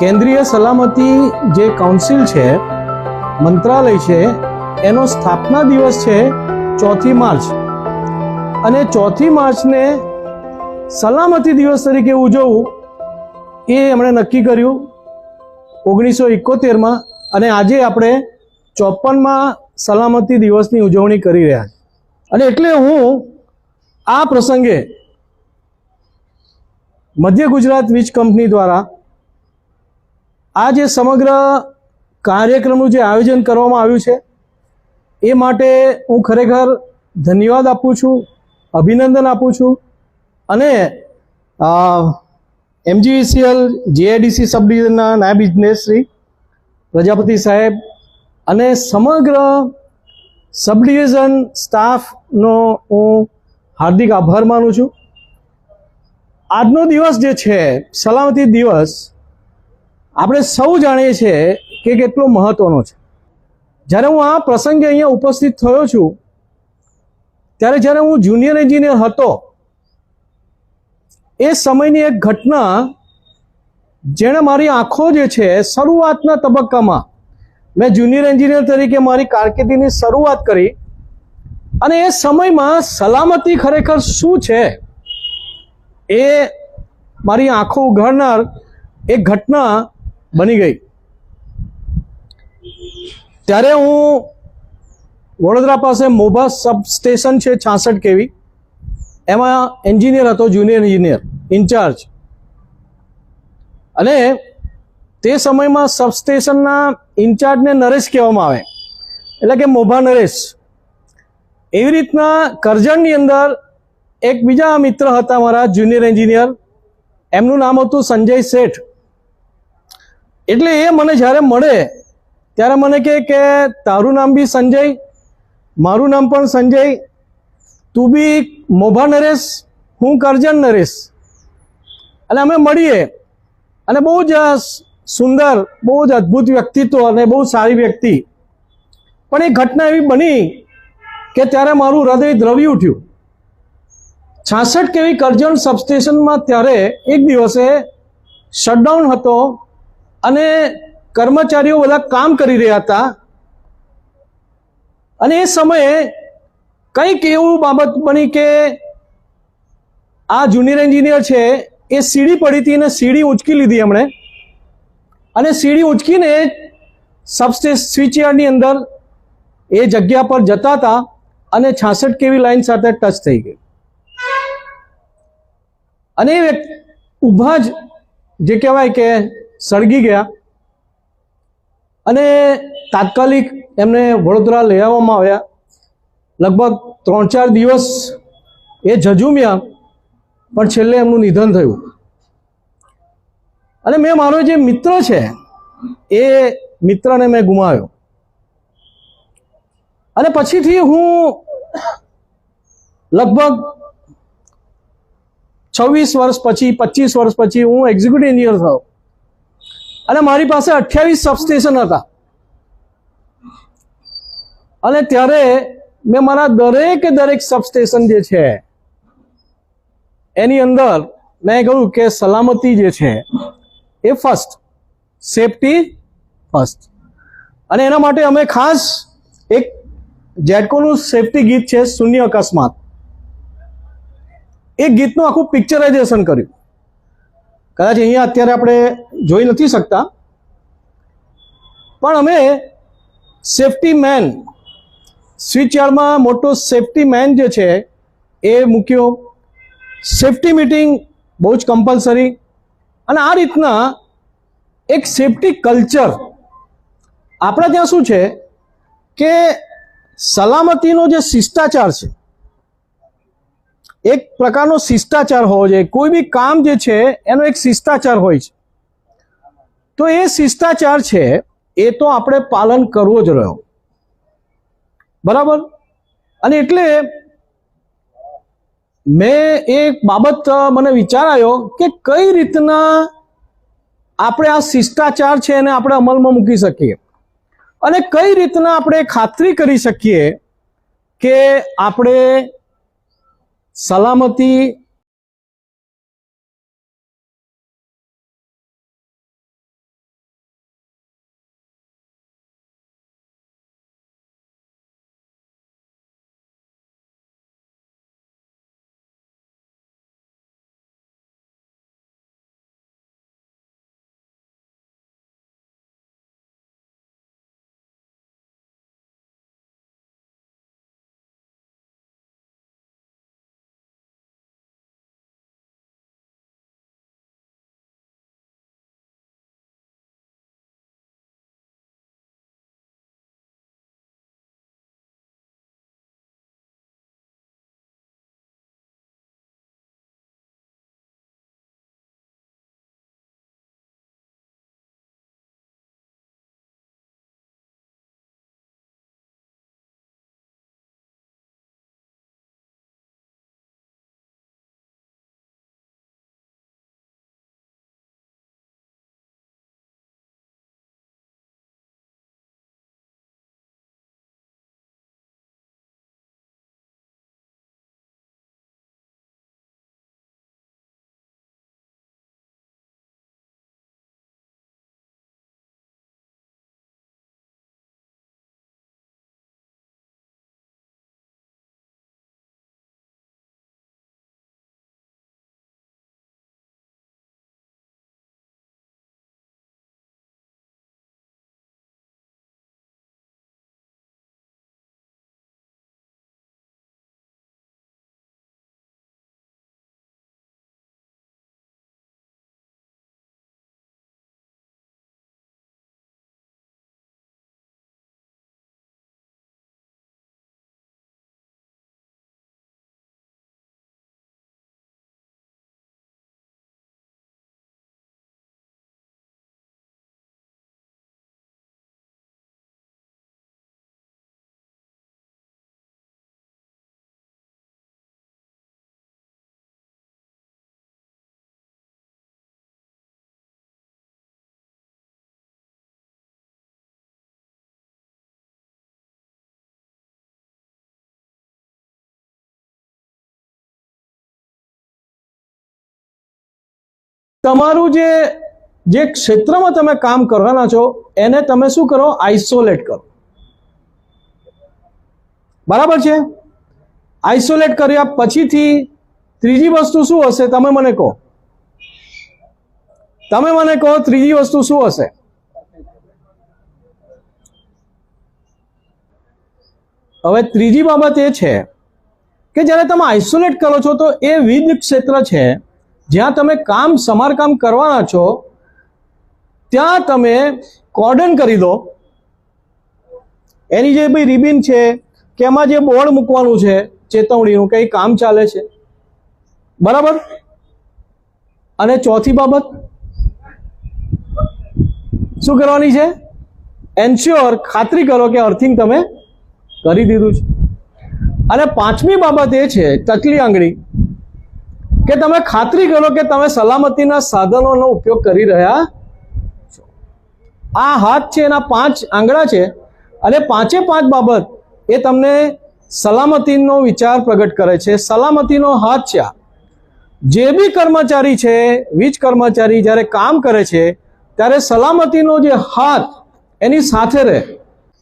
કેન્દ્રીય સલામતી જે કાઉન્સિલ છે, મંત્રાલય છે, એનો સ્થાપના દિવસ છે ચોથી માર્ચ. અને ચોથી માર્ચને સલામતી દિવસ તરીકે ઉજવવું એ એમણે નક્કી કર્યું ઓગણીસો એકોતેરમાં અને આજે આપણે ચોપનમાં સલામતી દિવસની ઉજવણી કરી રહ્યા અને એટલે હું આ પ્રસંગે મધ્ય ગુજરાત વીજ કંપની દ્વારા આ જે સમગ્ર કાર્યક્રમનું જે આયોજન કરવામાં આવ્યું છે, એ માટે હું ખરેખર ધન્યવાદ આપું છું, અભિનંદન આપું છું અને એમજીવીસીએલ જીઆઈડીસી સબ ડિવિઝનના નાયબ ઇજનેરશ્રી પ્રજાપતિ સાહેબ અને સમગ્ર સબ ડિવિઝન સ્ટાફનો હું હાર્દિક આભાર માનું છું. આજનો દિવસ જે છે, સલામતી દિવસ આપણે સૌ જાણીએ છીએ કે કેટલો મહત્વનો છે. જ્યારે હું આ પ્રસંગે અહીંયા ઉપસ્થિત થયો છું, ત્યારે જ્યારે હું જુનિયર એન્જિનિયર હતો, એ સમયની એક ઘટના જેણે મારી આંખો જે છે શરૂઆતના તબક્કામાં મેં જુનિયર એન્જિનિયર તરીકે મારી કારકિર્દીની શરૂઆત કરી અને એ સમયમાં સલામતી ખરેખર શું છે એ મારી આંખો ઉઘાડનાર એક ઘટના બની ગઈ. ત્યારે હું વડોદરા પાસે મોભા સબ સ્ટેશન છે છાસઠ કેવી. એમાં એન્જિનિયર હતો, જુનિયર એન્જિનિયર, ઇન્ચાર્જ. અને તે સમયમાં સબસ્ટેશનના ઇન્ચાર્જને નરેશ કહેવામાં આવે. એટલે કે મોભા નરેશ. એવી રીતના કરજણની અંદર એક બીજા મિત્ર હતા મારા, જુનિયર એન્જિનિયર. એમનું નામ હતું સંજય શેઠ. એટલે એ મને જ્યારે મળે, ત્યારે મને કહે કે તારું નામ બી સંજય, મારું નામ પણ સંજય, તું બી મોભા નરેશ, હું કરજણ નરેશ. અને અમે મળીએ. અને બહુ જ સુંદર, બહુ જ અદ્ભુત વ્યક્તિત્વ અને બહુ સારી વ્યક્તિ. પણ એ ઘટના એવી બની કે ત્યારે મારું હૃદય દ્રવી ઉઠ્યું. છાસઠ કેવી કરજણ સબસ્ટેશનમાં ત્યારે એક દિવસે શટડાઉન હતો. અને કર્મચારીઓ બધા કામ કરી રહ્યા હતા. અને એ સમયે કંઈક એવું બાબત બની કે આ જુનિયર એન્જિનિયર છે, એ સીડી પડી હતી અને સીડી ઉંચકી લીધી એમણે. અને સીડી ઉંચકીને સબસ્ટેશ સ્વિચયાર્ડની અંદર એ જગ્યા પર જતા હતા અને છાસઠ કેવી લાઈન સાથે ટચ થઈ ગઈ. અને એ ઊભા જ જે કહેવાય કે સળગી ગયા. અને તાત્કાલિક એમને વડોદરા લઈ આવવામાં આવ્યા. લગભગ ત્રણ ચાર દિવસ એ જજુમ્યા પણ છેલ્લે એમનું નિધન થયું. અને મેં મારો જે મિત્ર છે, એ મિત્રને મેં ગુમાવ્યો. અને પછીથી હું લગભગ છવ્વીસ વર્ષ પછી, પચીસ વર્ષ પછી હું એક્ઝિક્યુટિવ એન્જિનિયર થયો. અને મારી પાસે અઠ્યાવીસ સબસ્ટેશન હતા. અને ત્યારે મેં મારા દરેકે દરેક સબસ્ટેશન જે છે, એની અંદર મેં કહ્યું કે સલામતી જે છે, એ ફર્સ્ટ સેફટી ફર્સ્ટ અને એના માટે અમે ખાસ એક જેટકોનું સેફટી ગીત છે, શૂન્ય અકસ્માત. એ ગીતનું આખું પિક્ચરાઇઝેશન કર્યું. કદાચ અહીંયા અત્યારે આપણે જોઈ નથી શકતા. પણ અમે સેફટી મેન સ્વિચયાર્ડમાં મોટો સેફટી મેન જે છે એ મૂક્યો. સેફટી મીટિંગ બહુ જ કમ્પલસરી અને આ રીતના એક સેફટી કલ્ચર આપણા ત્યાં શું છે કે સલામતીનો જે શિષ્ટાચાર છે એક પ્રકારનો શિષ્ટાચાર હોવો જોઈએ. કોઈ બી કામ જે છે, એનો એક શિષ્ટાચાર હોય છે. તો એ શિષ્ટાચાર છે, એ તો આપણે પાલન કરવો જ રહ્યો. બરાબર? અને એટલે મેં એક બાબત મને વિચાર આવ્યો કે કઈ રીતના આપણે આ શિષ્ટાચાર છે એને આપણે અમલમાં મૂકી શકીએ. અને કઈ રીતના આપણે ખાતરી કરી શકીએ કે આપણે સલામતી તમારું જે જે ક્ષેત્રમાં તમે કામ કરવાના છો, એને તમે શું કરો? આઇસોલેટ કરો. બરાબર છે? આઇસોલેટ કર્યા પછીથી ત્રીજી વસ્તુ શું હશે? તમે મને કહો. તમે મને કહો ત્રીજી વસ્તુ શું હશે? હવે ત્રીજી બાબત એ છે કે જ્યારે તમે આઇસોલેટ કરો છો તો એ વિવિધ ક્ષેત્ર છે. જ્યાં તમે કામ, સમારકામ કરવાના છો, ત્યાં તમે કોર્ડન કરી દો. એની જે ભાઈ રિબિન છે, કે એમાં જે બોર્ડ મૂકવાનું છે, ચેતવણીનું કંઈ કામ ચાલે છે. બરાબર? અને ચોથી બાબત? શું કરવાની છે? એન્શ્યોર ખાતરી કરો કે અર્થિંગ તમે કરી દીધું છે. અને પાંચમી બાબત એ છે, ટકલી આંગળી. કે તમે ખાતરી કરો કે તમે સલામતીના સાધનોનો ઉપયોગ કરી રહ્યા છો. આ હાથ છે, એના પાંચ આંગળા છે અને પાંચે પાંચ બાબત એ તમને સલામતીનો વિચાર પ્રગટ કરે છે. સલામતીનો હાથ છે આ. જે બી કર્મચારી છે, વીજ કર્મચારી જ્યારે કામ કરે છે, ત્યારે સલામતીનો જે હાથ એની સાથે રહે.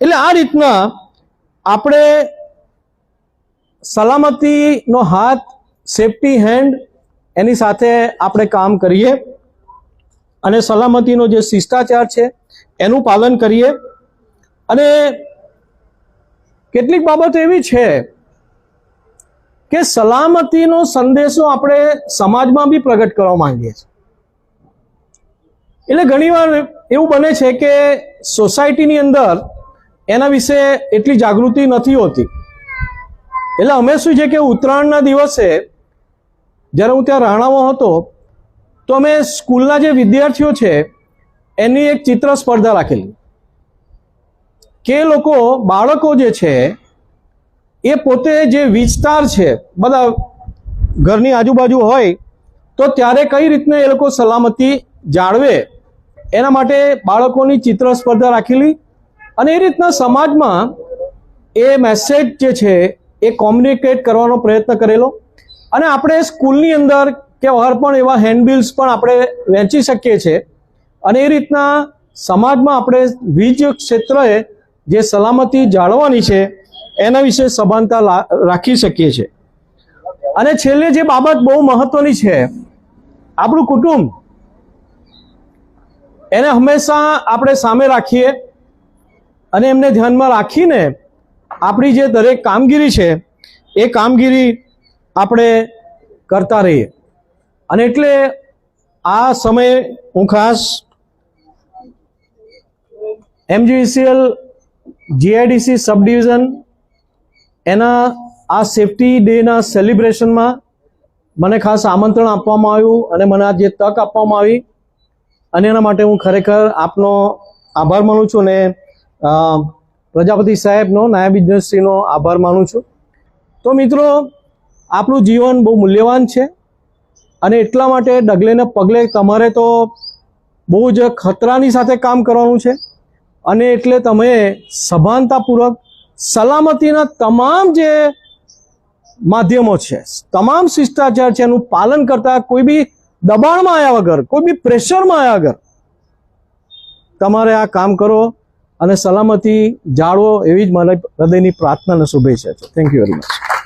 એટલે આ રીતના આપણે સલામતીનો હાથ, સેફટી હેન્ડ એની સાથે આપણે કામ કરીએ અને સલામતીનો જે શિષ્ટાચાર છે, એનું પાલન કરીએ. અને કેટલીક બાબતો એવી છે કે સલામતીનો સંદેશો આપણે સમાજમાં બી પ્રગટ કરવા માંગીએ છીએ. એટલે ઘણીવાર એવું બને છે કે સોસાયટીની અંદર એના વિશે એટલી જાગૃતિ નથી હોતી. એટલે અમે શું છે કે ઉત્તરાયણના દિવસે જ્યારે હું ત્યાં રાણામાં હતો, તો અમે સ્કૂલના જે વિદ્યાર્થીઓ છે, એની એક ચિત્ર સ્પર્ધા રાખેલી. કે લોકો, બાળકો જે છે, એ પોતે જે વિસ્તાર છે, બધા ઘરની આજુબાજુ હોય, તો ત્યારે કઈ રીતના એ લોકો સલામતી જાળવે, એના માટે બાળકોની ચિત્ર સ્પર્ધા રાખેલી. અને એ રીતના સમાજમાં એ મેસેજ જે છે, એ કોમ્યુનિકેટ કરવાનો પ્રયત્ન કરેલો. અને આપણે સ્કૂલની અંદર કે બહાર પણ એવા હેન્ડબિલ્સ પણ આપણે વહેંચી શકીએ છીએ. અને એ રીતના સમાજમાં આપણે વીજ ક્ષેત્રએ જે સલામતી જાળવવાની છે, એના વિશે સભાનતા રાખી શકીએ છીએ. અને છેલ્લે જે બાબત બહુ મહત્વની છે, આપણું કુટુંબ, એને હંમેશા આપણે સામે રાખીએ અને એમને ધ્યાનમાં રાખીને આપણી જે દરેક કામગીરી છે, એ કામગીરી આપણે કરતા રહીએ. અને એટલે આ સમયે હું ખાસ એમજીવીસીએલ જીઆઈડીસી સબ ડિવિઝન એના આ સેફટી ડેના સેલિબ્રેશનમાં મને ખાસ આમંત્રણ આપવામાં આવ્યું અને મને આ જે તક આપવામાં આવી અને એના માટે હું ખરેખર આપનો આભાર માનું છું અને પ્રજાપતિ સાહેબનો, નાયબ ઇજનેરશ્રીનો આભાર માનું છું. તો મિત્રો આપણું જીવન બહુ મૂલ્યવાન છે અને એટલા માટે ડગલે ને પગલે તમારે તો બહુ જ ખતરાની સાથે કામ કરવાનું છે. અને એટલે તમે સભાનતાપૂર્વક સલામતીના તમામ જે માધ્યમો છે, તમામ શિષ્ટાચાર છે એનું પાલન કરતા કોઈ બી દબાણમાં આવ્યા વગર, કોઈ બી પ્રેશરમાં આવ્યા વગર તમારે આ કામ કરો અને સલામતી જાળવો એવી જ મારી હૃદયની પ્રાર્થના અને શુભેચ્છા છે. Thank you very much